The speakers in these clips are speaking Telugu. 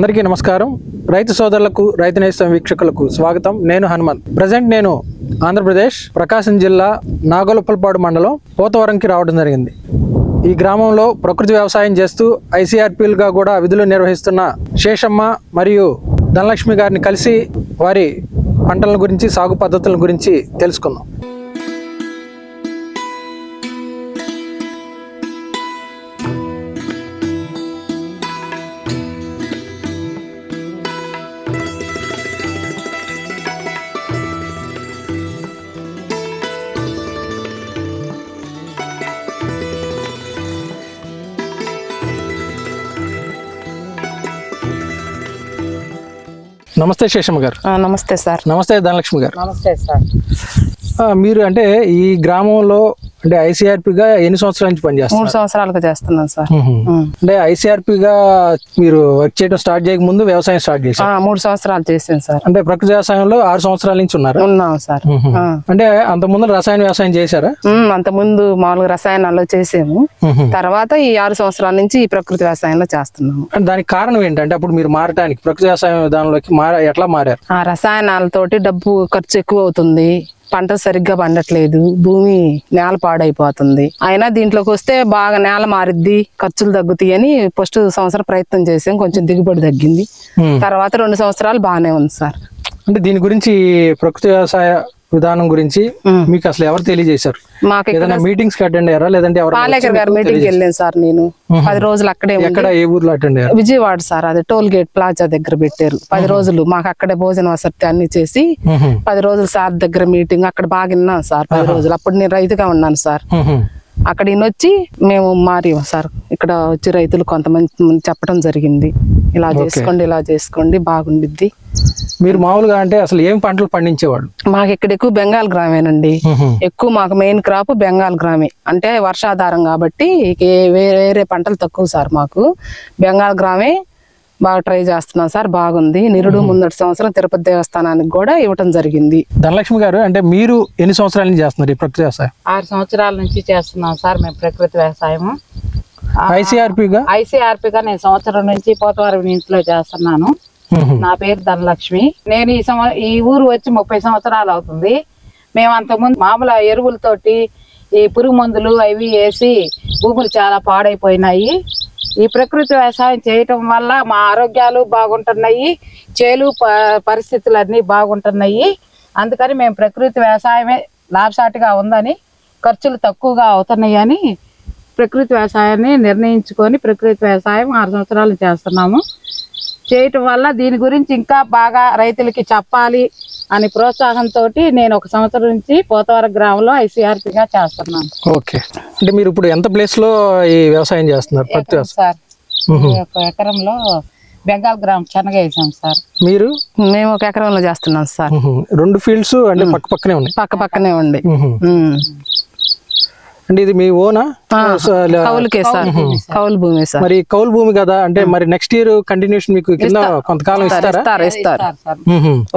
అందరికీ నమస్కారం. రైతు సోదరులకు రైతు నేస్తం వీక్షకులకు స్వాగతం. నేను హనుమంత్. ప్రజెంట్ నేను ఆంధ్రప్రదేశ్ ప్రకాశం జిల్లా నాగోలుప్పలపాడు మండలం పోతవరంకి రావడం జరిగింది. ఈ గ్రామంలో ప్రకృతి వ్యవసాయం చేస్తూ ఐసీఆర్పీలుగా కూడా విధులు నిర్వహిస్తున్న శేషమ్మ మరియు ధనలక్ష్మి గారిని కలిసి వారి పంటల గురించి సాగు పద్ధతుల గురించి తెలుసుకుందాం. నమస్తే శేషమ్మ గారు. నమస్తే సార్. నమస్తే ధనలక్ష్మి గారు. నమస్తే సార్. మీరు అంటే ఈ గ్రామంలో అంటే ఐసీఆర్పీగా ఎన్ని సంవత్సరాల నుంచి పనిచేస్తారు మూడు సంవత్సరాలుగా చేస్తున్నాను సార్. అంటే ఐసీఆర్పీగా మీరు వర్క్ చేయడం స్టార్ట్ చేయక ముందు వ్యవసాయం స్టార్ట్ ఆ, చేశారు మూడు సంవత్సరాలు చేసాను సార్. అంటే ప్రకృతి వ్యవసాయంలో ఆరు సంవత్సరాల నుంచి ఉన్నారు? ఉన్నాం సార్. అంటే అంత ముందు రసాయన వ్యవసాయం చేశారా? ఉమ్, అంతకుముందు మామూలుగా రసాయనాలు చేసాము. తర్వాత ఈ ఆరు సంవత్సరాల నుంచి ఈ ప్రకృతి వ్యవసాయంలో చేస్తున్నాము. దానికి కారణం ఏంటంటే అప్పుడు మీరు మారటానికి ప్రకృతి వ్యవసాయం విధానంలోకి మార ఎట్లా మారారు? ఆ రసాయనాలతోటి డబ్బు ఖర్చు ఎక్కువ అవుతుంది. పంట సరిగ్గా పండట్లేదు. భూమి నేల పాడైపోతుంది. అయినా దీంట్లోకి వస్తే బాగా నేల మారిద్ది ఖర్చులు తగ్గుతాయి అని ఫస్ట్ సంవత్సరం ప్రయత్నం చేసాం. కొంచెం దిగుబడి తగ్గింది. తర్వాత రెండు సంవత్సరాలు బాగానే ఉంది సార్. అంటే దీని గురించి ప్రకృతి వ్యవసాయ విధానం గురించి. మీకు అసలు ఎవరు తెలియజేశారు? ఏదైనా మీటింగ్స్ అటెండ్ అయ్యారా? లేదంటే పాలేకర్ గారి మీటింగ్కి వెళ్ళాను సార్ నేను. పది రోజులు అక్కడే ఎక్కడ ఏ ఊర్లో అటెండ్ అయ్యారు? విజయవాడ సార్ అది టోల్ గేట్ ప్లాజా దగ్గర పెట్టారు. పది రోజులు మాకు అక్కడే భోజన వసతి అన్ని చేసి. పది రోజులు సార్ దగ్గర మీటింగ్ అక్కడ బాగా విన్నాను సార్ పది రోజులు. అప్పుడు నేను రైతుగా ఉన్నాను సార్. అక్కడ ఈయనొచ్చి మేము మారి సార్ ఇక్కడ వచ్చి రైతులు కొంతమంది మంది చెప్పడం జరిగింది. ఇలా చేసుకోండి ఇలా చేసుకోండి బాగుండిద్ది. మీరు మామూలుగా అంటే అసలు ఏం పంటలు పండించేవాడు మాకు ఇక్కడ ఎక్కువ బెంగాల్ గ్రామేనండి. ఎక్కువ మాకు మెయిన్ క్రాప్ బెంగాల్ గ్రామే. అంటే వర్షాధారం కాబట్టి వేరే పంటలు తక్కువ సార్ మాకు. బెంగాల్ గ్రామే బాగా ట్రై చేస్తున్నాం సార్ బాగుంది. నిరుడు ముందటి సంవత్సరం తిరుపతి దేవస్థానానికి కూడా ఇవ్వటం జరిగింది. ధనలక్ష్మి గారు అంటే మీరు ఎన్ని సంవత్సరాల నుంచి చేస్తున్నారు ఈ ప్రకృతి వ్యవసాయం? ఆరు సంవత్సరాల నుంచి చేస్తున్నాం సార్ మేము ప్రకృతి వ్యవసాయం ఐసీఆర్పీగా? ఐసీఆర్పీగా నేను సంవత్సరం నుంచి పోతవారం ఇంట్లో చేస్తున్నాను. నా పేరు ధనలక్ష్మి. నేను ఈ సంవ ఈ ఊరు వచ్చి ముప్పై సంవత్సరాలు అవుతుంది. మేము అంతకుముందు మామూలు ఎరువులతోటి ఈ పురుగు మందులు అవి వేసి భూములు చాలా పాడైపోయినాయి. ఈ ప్రకృతి వ్యవసాయం చేయటం వల్ల మా ఆరోగ్యాలు బాగుంటున్నాయి చేలు ప- పరిస్థితులు అన్నీ బాగుంటున్నాయి. అందుకని మేము ప్రకృతి వ్యవసాయమే లాభసాటిగా ఉందని ఖర్చులు తక్కువగా అవుతున్నాయని ప్రకృతి వ్యవసాయాన్ని నిర్ణయించుకొని ప్రకృతి వ్యవసాయం ఆరు సంవత్సరాలు చేస్తున్నాము. చేయటం వల్ల దీని గురించి ఇంకా బాగా రైతులకి చెప్పాలి అని ప్రోత్సాహంతో నేను ఒక సంవత్సరం నుంచి పోతవరం గ్రామంలో ఐసీఆర్పీగా చేస్తున్నాను. ఓకే. అంటే మీరు ఇప్పుడు ఎంత ప్లేస్లో ఈ వ్యవసాయం చేస్తున్నారు? వ్యవసాయం? సార్. యొక్క ఎకరంలో బెంగాల్ గ్రామం శనగ వేసాం సార్. మీరు? మేము ఒక ఎకరంలో చేస్తున్నాం సార్. రెండు ఫీల్డ్స్ అంటే పక్క పక్కనే ఉన్నాయి. పక్క పక్కనే. ఉమ్. అంటే ఇది మీ ఓనా? కౌలుకే సార్. కౌలు భూమి సార్. మరి కౌలు భూమి కదా అంటే మరి నెక్స్ట్ ఇయర్ కంటిన్యూషన్ మీకు కింద కొంతకాలం ఇస్తారా ఇస్తారు? ఇస్తారు.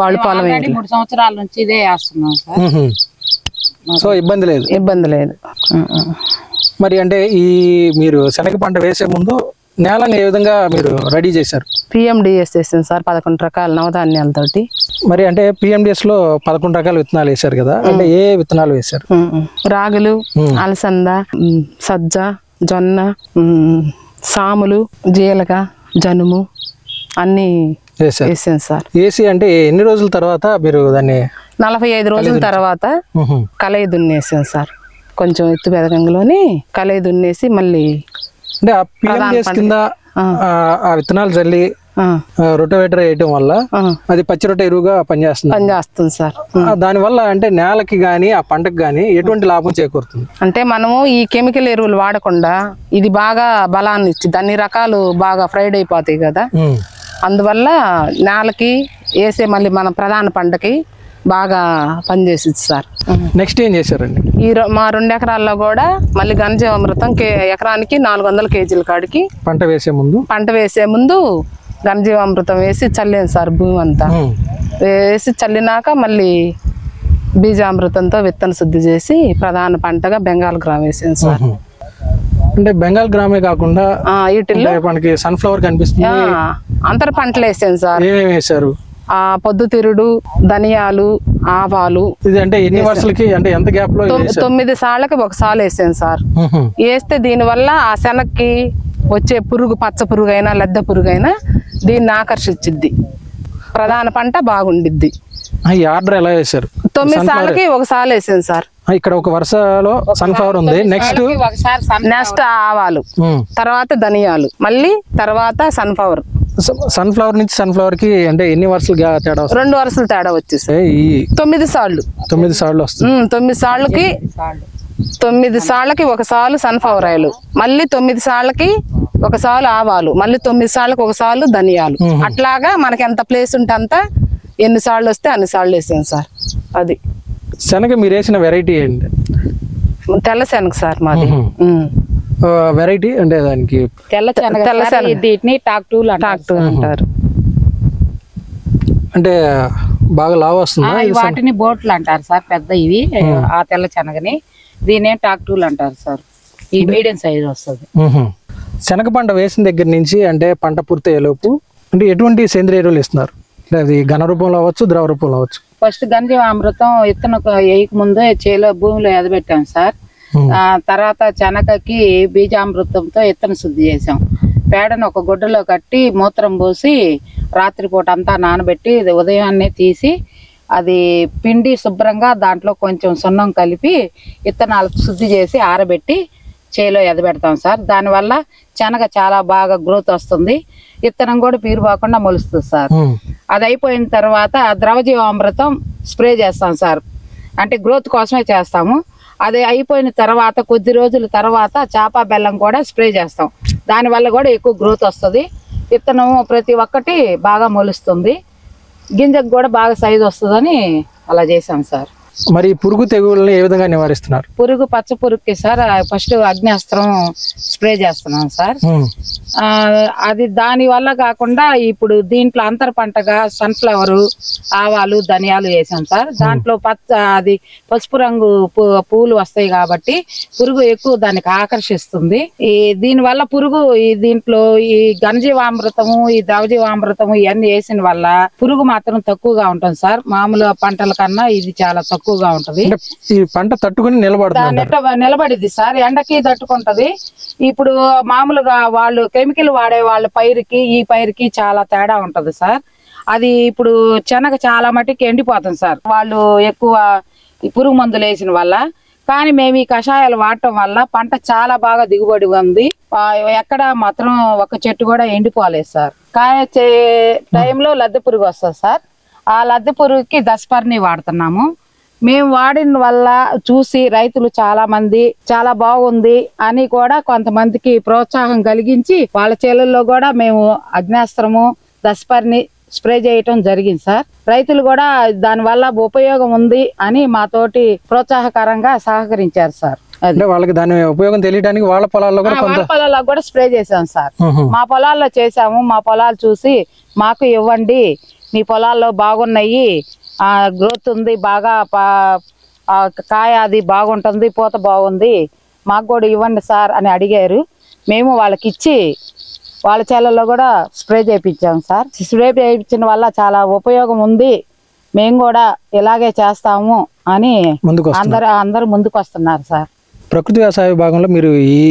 వాళ్ళు పొలం ఆల్రెడీ మూడు సంవత్సరాల నుంచి ఇదే వేస్తున్నాం సార్. సో ఇబ్బంది లేదు? ఇబ్బంది లేదు. మరి అంటే ఈ మీరు శనగ పంట వేసే ముందు నేలని ఏ విధంగా మీరు రెడీ చేశారు? పిఎండిఎస్ చేసింది సార్ పదకొండు రకాల నవధాన్యాలతోటి. మరి అంటే పిఎండిఎస్లో పదకొండు రకాల విత్తనాలు వేశారు కదా అంటే ఏ విత్తనాలు వేశారు. రాగులు అలసంద సజ్జ జొన్న సాములు జీలక జనుము అన్ని వేసాను సార్. ఏసీ అంటే ఎన్ని రోజుల తర్వాత మీరు దాన్ని నలభై ఐదు రోజుల తర్వాత. కలయి దున్నేసాను సార్. కొంచెం ఎత్తు పెదగంగలోని కలయి దున్నేసి మళ్ళీ అంటే కింద ఆ. విత్తనాలు చల్లి ఆ, రొటోవేటర్ వేయటం వల్ల అది పచ్చి రొట్టె ఎరువుగా పనిచేస్తుంది. పని చేస్తుంది సార్. ఆ, దానివల్ల అంటే నేలకి గాని ఆ పంటకి గాని ఎటువంటి లాభం చేకూరుతుంది? అంటే మనము ఈ కెమికల్ ఎరువులు వాడకుండా ఇది బాగా బలాన్ని ఇచ్చింది అన్ని రకాలు బాగా ఫ్రైడ్ అయిపోతాయి కదా. అందువల్ల నేలకి వేసే మళ్ళీ మన ప్రధాన పంటకి బాగా పనిచేసింది సార్. నెక్స్ట్ ఏం చేశారండి? ఈ మా రెండు ఎకరాల్లో కూడా మళ్ళీ ఘనజీవామృతం కే ఎకరానికి నాలుగు వందల కేజీల కాడికి పంట వేసే ముందు? పంట వేసే ముందు ఘనజీవామృతం వేసి చల్లాను సార్ భూమి అంతా. వేసి చల్లినాక మళ్ళీ బీజామృతంతో విత్తన శుద్ధి చేసి ప్రధాన పంటగా బెంగాల్ గ్రామ్ వేసాను సార్. అంటే బెంగాల్ గ్రామే కాకుండా మనకి సన్ఫ్లవర్ కనిపిస్తుంది. అంతర పంటలు వేసాను సార్. ఏమేమి వేశారు? ఆ పొద్దుతిరుడు ధనియాలు ఆవాలు. ఇది అంటే ఎన్ని వరుసలకి అంటే ఎంత గ్యాప్లో తొమ్- తొమ్మిది సార్లకి ఒక సాలు వేసాను సార్. వేస్తే దీనివల్ల ఆ శనక్కి వచ్చే పురుగు పచ్చ పురుగు అయినా లద్దె పురుగు అయినా దీన్ని ఆకర్షించిద్ది. ప్రధాన పంట బాగుండిద్ది. ఈ ఆర్డర్ ఎలా వేశారు? తొమ్మిది సార్లకి ఒక సాలు వేసాను సార్. ఇక్కడ ఒక వరుసలో సన్ఫ్లవర్ ఉంది. నెక్స్ట్? ఒకసారి సన్ నెక్స్ట్ ఆవాలు. తర్వాత ధనియాలు. మళ్ళీ తర్వాత సన్ఫ్లవర్. సన్ఫ్లవర్ నుంచి సన్ఫ్లవర్కి అంటే ఎన్ని వరుసలు గా- తేడా రెండు వరుసలు తేడా వచ్చేసాయి. ఈ తొమ్మిది సార్లు. తొమ్మిది సార్లు వస్తుంది. తొమ్మిది సార్లకి సార్లు. తొమ్మిది సార్లకి ఒక సాలు సన్ఫ్లవర్ ఆయిల్ మళ్ళీ తొమ్మిది సార్లకి ఒక సాలు ఆవాలు మళ్ళీ తొమ్మిది సార్లకి ఒక సాలు ధనియాలు. అట్లాగా మనకి ఎంత ప్లేస్ ఉంటే అంత ఎన్ని సార్లు వస్తే అన్ని సార్లు వేసాను సార్. అది. శనగ మీరు వేసిన వెరైటీ ఏంటి? తెల్ల శనగ సార్ మాది. వెరైటీ అంటే దానికి తెల్ల శనగ తెల్ల శనగ. వీటిని టాక్ టూల్ అంటారు అంటే బాగా లావు వస్తుందా వాటిని బోట్లు అంటారు సార్ పెద్ద ఇవి ఆ తెల్ల శనగని. దీనే టాక్ టూల్ అంటారు సార్. ఈ మీడియం సైజ్ వస్తుంది. శనగ పంట వేసిన దగ్గర నుంచి అంటే పంట పూర్తయ్యేలోపు అంటే ఎటువంటి సేంద్రియ ఎరువులు ఇస్తున్నారు? అది ఘన రూపంలో అవ్వచ్చు ద్రవ రూపంలో అవ్వచ్చు? ఫస్ట్ గంజి అమృతం ఇత్తనం వేయక ముందే చేలో భూమిలో ఎదబెట్టాం సార్. తర్వాత శనగకి బీజామృతంతో ఇత్తనం శుద్ధి చేసాం పేడను ఒక గుడ్డలో కట్టి మూత్రం పోసి రాత్రిపూట అంతా నానబెట్టి ఉదయాన్నే తీసి అది పిండి శుభ్రంగా దాంట్లో కొంచెం సున్నం కలిపి ఇత్తనాలకు శుద్ధి చేసి ఆరబెట్టి చేలో ఎదబెడతాం సార్. దానివల్ల శనగ చాలా బాగా గ్రోత్ వస్తుంది. ఇత్తనం కూడా పీరు పోకుండా మొలుస్తుంది సార్. అది అయిపోయిన తర్వాత ద్రవజీవామృతం స్ప్రే చేస్తాం సార్. అంటే గ్రోత్ కోసమే చేస్తాము. అది అయిపోయిన తర్వాత కొద్ది రోజుల తర్వాత చాప బెల్లం కూడా స్ప్రే చేస్తాం. దానివల్ల కూడా ఎక్కువ గ్రోత్ వస్తుంది. విత్తనం ప్రతి ఒక్కటి బాగా మొలుస్తుంది. గింజకు కూడా బాగా సైజు వస్తుందని అలా చేసాం సార్. మరి పురుగు తెగుళ్ళని ఏ విధంగా నివారిస్తున్నారు? పురుగు పచ్చ పురుగుకి సార్ ఫస్ట్ అగ్నిస్త్రం స్ప్రే చేస్తున్నాం సార్. అది దాని వల్ల కాకుండా ఇప్పుడు దీంట్లో అంతర పంటగా సన్ఫ్లవర్ ఆవాలు ధనియాలు వేసాం సార్. దాంట్లో పచ్చ అది పసుపు రంగు పు- పూలు వస్తాయి కాబట్టి పురుగు ఎక్కువ దానికి ఆకర్షిస్తుంది. ఈ దీని వల్ల పురుగు ఈ దీంట్లో ఈ ఘనజీవామృతము ఈ ద్రవజీవామృతము ఇవన్నీ వేసిన వల్ల పురుగు మాత్రం తక్కువగా ఉంటుంది సార్. మామూలు పంటల కన్నా ఇది చాలా తక్కువగా ఉంటది. ఈ పంట తట్టుకుని నిలబడుతుంది నెట్ట నిలబడిద్ది సార్. ఎండకి తట్టుకుంటది. ఇప్పుడు మామూలుగా వాళ్ళు కెమికల్ వాడే వాళ్ళ పైరుకి ఈ పైరుకి చాలా తేడా ఉంటది సార్. అది ఇప్పుడు శనగ చాలా మటుకు ఎండిపోతుంది సార్. వాళ్ళు ఎక్కువ పురుగు మందులు వేసిన వల్ల. కానీ మేము ఈ కషాయాలు వాడటం వల్ల పంట చాలా బాగా దిగుబడి ఉంది. ఎక్కడ మాత్రం ఒక చెట్టు కూడా ఎండిపోలేదు సార్. కాయ టైంలో లద్దె పురుగు వస్తుంది సార్. ఆ లద్దె పురుగుకి దశపర్ణి వాడుతున్నాము. మేము వాడిన వల్ల చూసి రైతులు చాలా మంది చాలా బాగుంది అని కూడా కొంతమందికి ప్రోత్సాహం కలిగించి వాళ్ళ చేలల్లో కూడా మేము అగ్నేస్త్రము దశపర్ని స్ప్రే చేయటం జరిగింది సార్. రైతులు కూడా దానివల్ల ఉపయోగం ఉంది అని మాతోటి ప్రోత్సాహకరంగా సహకరించారు సార్. అంటే వాళ్ళకి దాని ఉపయోగం తెలియడానికి వాళ్ళ పొలాల్లో కూడా వాళ్ళ పొలాల్లో కూడా స్ప్రే చేసాం సార్. మా పొలాల్లో చేసాము మా పొలాలు చూసి మాకు ఇవ్వండి మీ పొలాల్లో బాగున్నాయి గ్రోత్ ఉంది బాగా పా- ఆ కాయ అది బాగుంటుంది పూత బాగుంది మాకు కూడా ఇవ్వండి సార్ అని అడిగారు. మేము వాళ్ళకి ఇచ్చి వాళ్ళ చేలల్లో కూడా స్ప్రే చేయించాం సార్. స్ప్రే చేయించిన వల్ల చాలా ఉపయోగం ఉంది మేము కూడా ఇలాగే చేస్తాము అని అందరు అందరు ముందుకు వస్తున్నారు సార్. ప్రకృతి వ్యవసాయ విభాగంలో మీరు ఈ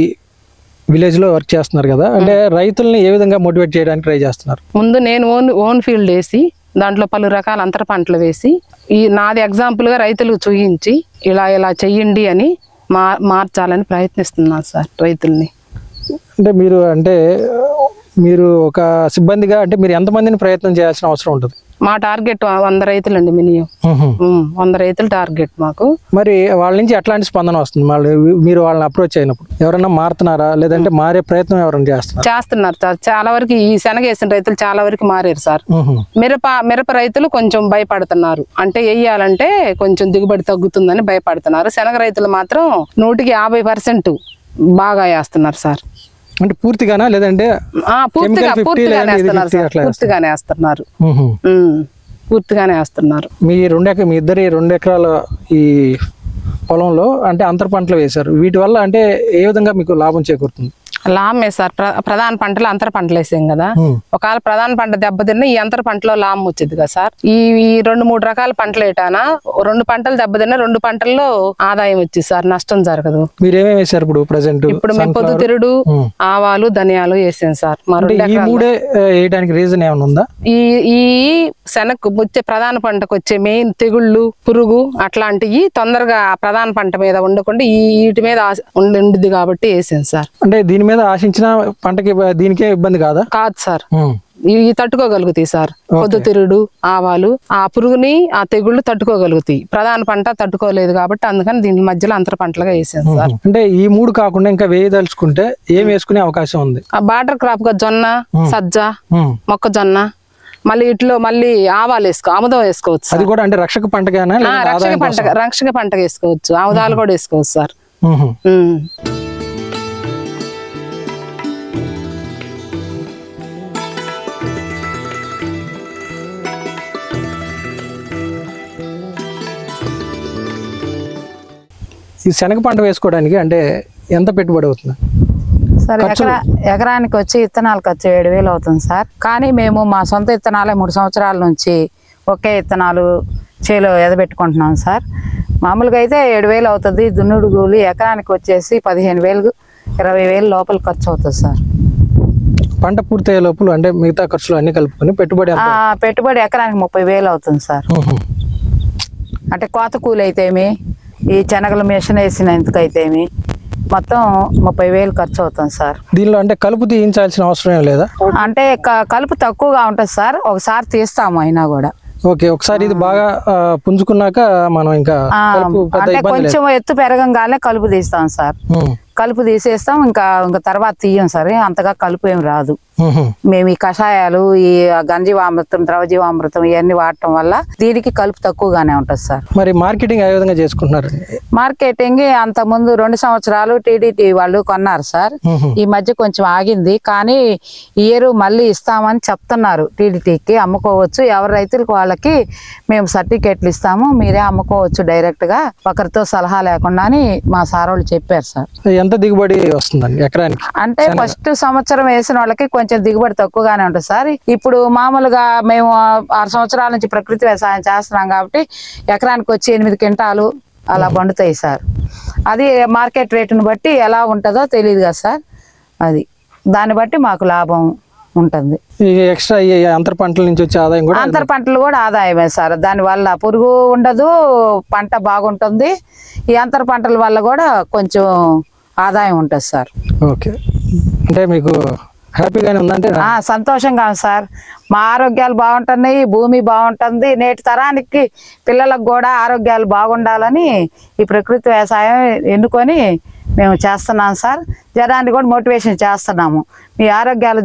విలేజ్లో వర్క్ చేస్తున్నారు కదా అంటే రైతుల్ని ఏ విధంగా మోటివేట్ చేయడానికి ట్రై చేస్తున్నారు? ముందు నేను ఓన్ ఓన్ ఫీల్డ్ వేసి దాంట్లో పలు రకాల అంతర పంటలు వేసి ఈ నాది ఎగ్జాంపుల్గా రైతులు రైతులకు చూయించి ఇలా ఇలా చెయ్యండి అని మా మార్చాలని ప్రయత్నిస్తున్నాను సార్ రైతుల్ని. అంటే మీరు అంటే మీరు ఒక సిబ్బందిగా అంటే మీరు ఎంతమందిని ప్రయత్నం చేయాల్సిన అవసరం ఉంటుంది? మా టార్గెట్ వంద రైతులు అండి మినిమం వంద రైతులు టార్గెట్ మాకు. మరి వాళ్ళ నుంచి ఎట్లాంటి స్పందన వస్తుంది? వాళ్ళు మీరు వాళ్ళని అప్రోచ్ అయినప్పుడు ఎవరైనా మారుతున్నారా? లేదంటే మారే ప్రయత్నం ఎవరైనా చేస్తున్నారు? చేస్తున్నారు సార్. చాలా వరకు ఈ శనగ వేసిన రైతులు చాలా వరకు మారారు సార్. మిరప మిరప రైతులు కొంచెం భయపడుతున్నారు. అంటే వేయాలంటే కొంచెం దిగుబడి తగ్గుతుందని భయపడుతున్నారు. శనగ రైతులు మాత్రం నూటికి యాభై పర్సెంట్ బాగా వేస్తున్నారు సార్. అంటే పూర్తిగానా? లేదంటే ఆ, పూర్తిగా Chemical 50 పూర్తిగానే వేస్తున్నారు 50 సార్. అట్లా పూర్తిగానే వేస్తున్నారు. పూర్తిగానే మీ రెండు మీ ఇద్దరి రెండు ఎకరాల ఈ పొలంలో అంటే అంతర పంటలు వేశారు. వీటి వల్ల అంటే ఏ విధంగా మీకు లాభం చేకూరుతుంది? లామే సార్ ప్ర- ప్రధాన పంటలు అంతర పంటలు వేసాం కదా. ఒకవేళ ప్రధాన పంట దెబ్బతిన్నా ఈ అంతర పంటలో లామ్ వచ్చింది కదా సార్? ఈ రెండు మూడు రకాల పంటలు వేటానా రెండు పంటలు దెబ్బతిన్నా రెండు పంటల్లో ఆదాయం వచ్చింది సార్. నష్టం జరగదు. మీరు ఏమేమి వేశారు ఇప్పుడు ప్రజెంట్? ఇప్పుడు మేము పొద్దుతిరుడు ఆవాలు ధనియాలు వేసాం సార్. వేయడానికి రీజన్ ఏమైనా ఉందా? ఈ ఈ శనగ వచ్చే ప్రధాన పంటకు వచ్చే మెయిన్ తెగుళ్ళు పురుగు అట్లాంటివి తొందరగా ప్రధాన పంట మీద ఉండకుండా ఈ వీటి మీద ఆశ- ఉండి- ఉండిద్ది కాబట్టి వేసాను సార్. అంటే దీని మీద ఆశించిన పంటకి దీనికే ఇబ్బంది కాదా? కాదు సార్. ఇవి తట్టుకోగలుగుతాయి సార్. పొద్దుతిరుడు ఆవాలు ఆ పురుగుని ఆ తెగుళ్ళు తట్టుకోగలుగుతాయి. ప్రధాన పంట తట్టుకోలేదు కాబట్టి అందుకని దీని మధ్యలో అంతర పంటలుగా వేసాను సార్. అంటే ఈ మూడు కాకుండా ఇంకా వేయదలుచుకుంటే ఏం వేసుకునే అవకాశం ఉంది? ఆ బార్డర్ క్రాప్గా జొన్న సజ్జ. మొక్కజొన్న మళ్ళీ ఇట్లో మళ్ళీ ఆవాలు వేసుకో ఆముదం వేసుకోవచ్చు అది కూడా అంటే రక్షక లేదా రక్షక పంట రక్షక పంటగా వేసుకోవచ్చు ఆముదాలు కూడా వేసుకోవచ్చు సార్. ఈ శనగ పంట వేసుకోవడానికి అంటే ఎంత పెట్టుబడి అవుతుంది? సార్ ఎకరా ఎకరానికి వచ్చి విత్తనాలు ఖర్చు ఏడు వేలు అవుతుంది సార్. కానీ మేము మా సొంత విత్తనాలే మూడు సంవత్సరాల నుంచి ఒకే విత్తనాలు చేలో ఎదబెట్టుకుంటున్నాం సార్. మామూలుగా అయితే ఏడు వేలు అవుతుంది. దున్నుడు కూలి ఎకరానికి వచ్చేసి పదిహేను వేలు ఇరవై వేలు లోపల ఖర్చు అవుతుంది సార్. పంట పూర్తయ్యే లోపల అంటే మిగతా ఖర్చులు అన్ని కలుపుకొని పెట్టుబడి పెట్టుబడి ఎకరానికి ముప్పై వేలు అవుతుంది సార్. అంటే కోత కూలి అయితేమి ఈ శనగలు మిషన్ వేసినందుకైతేమి మొత్తం ముప్పై వేలు ఖర్చు అవుతుంది సార్. దీనిలో అంటే కలుపు తీయించాల్సిన అవసరం లేదా? అంటే కలుపు తక్కువగా ఉంటుంది సార్. ఒకసారి తీస్తాము అయినా కూడా. ఓకే ఒకసారి ఇది బాగా పుంజుకున్నాక మనం ఇంకా అంటే కొంచెం ఎత్తు పెరగంగానే కలుపు తీస్తాం సార్. కలుపు తీసేస్తాం ఇంకా ఇంకా తర్వాత తీయం సార్ అంతగా కలుపు ఏం రాదు. మేము ఈ కషాయాలు ఈ గంజీవామృతం ద్రవజీవామృతం ఇవన్నీ వాడటం వల్ల దీనికి కలుపు తక్కువగానే ఉంటుంది సార్. మరి మార్కెటింగ్ ఏ విధంగా చేసుకుంటున్నారు? మార్కెటింగ్ అంత ముందు రెండు సంవత్సరాలు టీడీటీ వాళ్ళు కొన్నారు సార్. ఈ మధ్య కొంచెం ఆగింది కానీ ఇయర్ మళ్ళీ ఇస్తామని చెప్తున్నారు టీడీటీకి అమ్ముకోవచ్చు ఎవరి రైతులకు వాళ్ళకి మేము సర్టిఫికేట్లు ఇస్తాము మీరే అమ్ముకోవచ్చు డైరెక్ట్గా ఒకరితో సలహా లేకుండా అని మా సార్ వాళ్ళు చెప్పారు సార్. ఎంత దిగుబడి వస్తుందండి ఎకరానికి? అంటే ఫస్ట్ సంవత్సరం వేసిన వాళ్ళకి కొంచెం దిగుబడి తక్కువగానే ఉంటుంది సార్. ఇప్పుడు మామూలుగా మేము ఆరు సంవత్సరాల నుంచి ప్రకృతి వ్యవసాయం చేస్తున్నాం కాబట్టి ఎకరానికి వచ్చి ఎనిమిది క్వింటాలు అలా పండుతాయి సార్. అది మార్కెట్ రేటును బట్టి ఎలా ఉంటుందో తెలియదు కదా సార్. అది దాన్ని బట్టి మాకు లాభం ఉంటుంది. ఎక్స్ట్రా అంతర పంటల నుంచి వచ్చే ఆదాయం కూడా అంతర పంటలు కూడా ఆదాయమే సార్. దానివల్ల పురుగు ఉండదు పంట బాగుంటుంది. ఈ అంతర పంటల వల్ల కూడా కొంచెం ఆదాయం ఉంటుంది సార్. ఓకే. అంటే మీకు హ్యాపీగానే ఉందంటే సంతోషంగా సార్. మా ఆరోగ్యాలు బాగుంటున్నాయి భూమి బాగుంటుంది నేటి తరానికి పిల్లలకు కూడా ఆరోగ్యాలు బాగుండాలని ఈ ప్రకృతి వ్యవసాయం ఎన్నుకొని మేము చేస్తున్నాం సార్. జనాన్ని కూడా మోటివేషన్ చేస్తున్నాము. మీ ఆరోగ్యాలు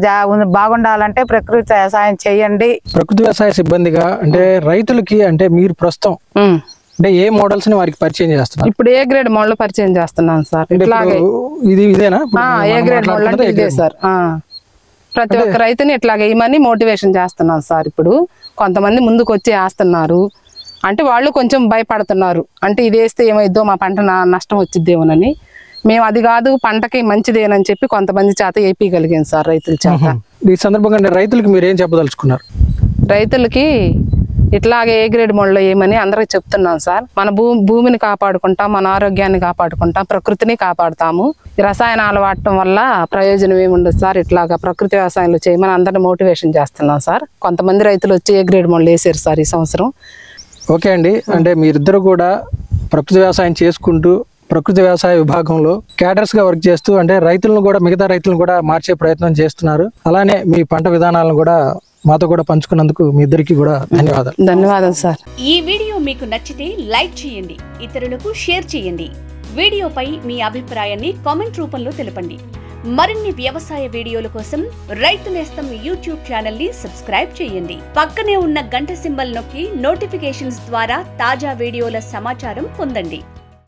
బాగుండాలంటే ప్రకృతి వ్యవసాయం చేయండి. ప్రకృతి వ్యవసాయ సిబ్బందిగా అంటే రైతులకి అంటే మీరు ప్రస్తుతం. అంటే ఏ మోడల్స్ని వారికి పరిచయం చేస్తున్నారు? ఇప్పుడు ఏ గ్రేడ్ మోడల్ పరిచయం చేస్తున్నాను సార్. ఇట్లాగే ఇది ఇదేనా? ఏ గ్రేడ్ మోడల్ అంటే ఇదే సార్. ప్రతి ఒక్క రైతుని ఇట్లాగే వేయమని మోటివేషన్ చేస్తున్నాం సార్ ఇప్పుడు. కొంతమంది ముందుకు వచ్చి వేస్తున్నారు. అంటే వాళ్ళు కొంచెం భయపడుతున్నారు. అంటే ఇది వేస్తే ఏమైద్దో మా పంట నా- నష్టం వచ్చిద్దేమోనని మేము అది కాదు పంటకి మంచిదేనని చెప్పి కొంతమంది చేత వేయగలిగాం సార్ రైతుల చేత. ఈ సందర్భంగా రైతులకు మీరు ఏం చెప్పదలుచుకున్నారు? రైతులకి ఇట్లాగే ఏ గ్రేడ్ మోడల్లో ఏమని అందరికి చెప్తున్నాం సార్. మన భూ భూమిని కాపాడుకుంటాం మన ఆరోగ్యాన్ని కాపాడుకుంటాం ప్రకృతిని కాపాడుతాము. రసాయనాలు వాడటం వల్ల ప్రయోజనం ఏముండదు సార్. ఇట్లాగా ప్రకృతి వ్యవసాయంలో చేయమని అందరిని మోటివేషన్ చేస్తున్నాం సార్. కొంతమంది రైతులు వచ్చి ఏ గ్రేడ్ మోడల్ వేసారు సార్ ఈ సంవత్సరం? ఓకే అండి. అంటే మీరిద్దరు కూడా ప్రకృతి వ్యవసాయం చేసుకుంటూ ప్రకృతి వ్యవసాయ విభాగంలో క్యాడర్స్గా వర్క్ చేస్తూ అంటే రైతులను కూడా మిగతా రైతులను కూడా మార్చే ప్రయత్నం చేస్తున్నారు. అలానే మీ పంట విధానాలను కూడా మాతో కూడా పంచుకున్నందుకు మీ ఇద్దరికి కూడా ధన్యవాదాలు. ధన్యవాదాలు సార్. ఈ వీడియో మీకు నచ్చితే లైక్ చేయండి ఇతరులకు షేర్ చేయండి. వీడియోపై మీ అభిప్రాయాన్ని కామెంట్ రూపంలో తెలపండి. మరిన్ని వ్యవసాయ వీడియోల కోసం రైతు నేస్తం యూట్యూబ్ ఛానల్ని సబ్స్క్రైబ్ చేయండి. పక్కనే ఉన్న గంట సింబల్ నొక్కి నోటిఫికేషన్స్ ద్వారా తాజా వీడియోల సమాచారం పొందండి.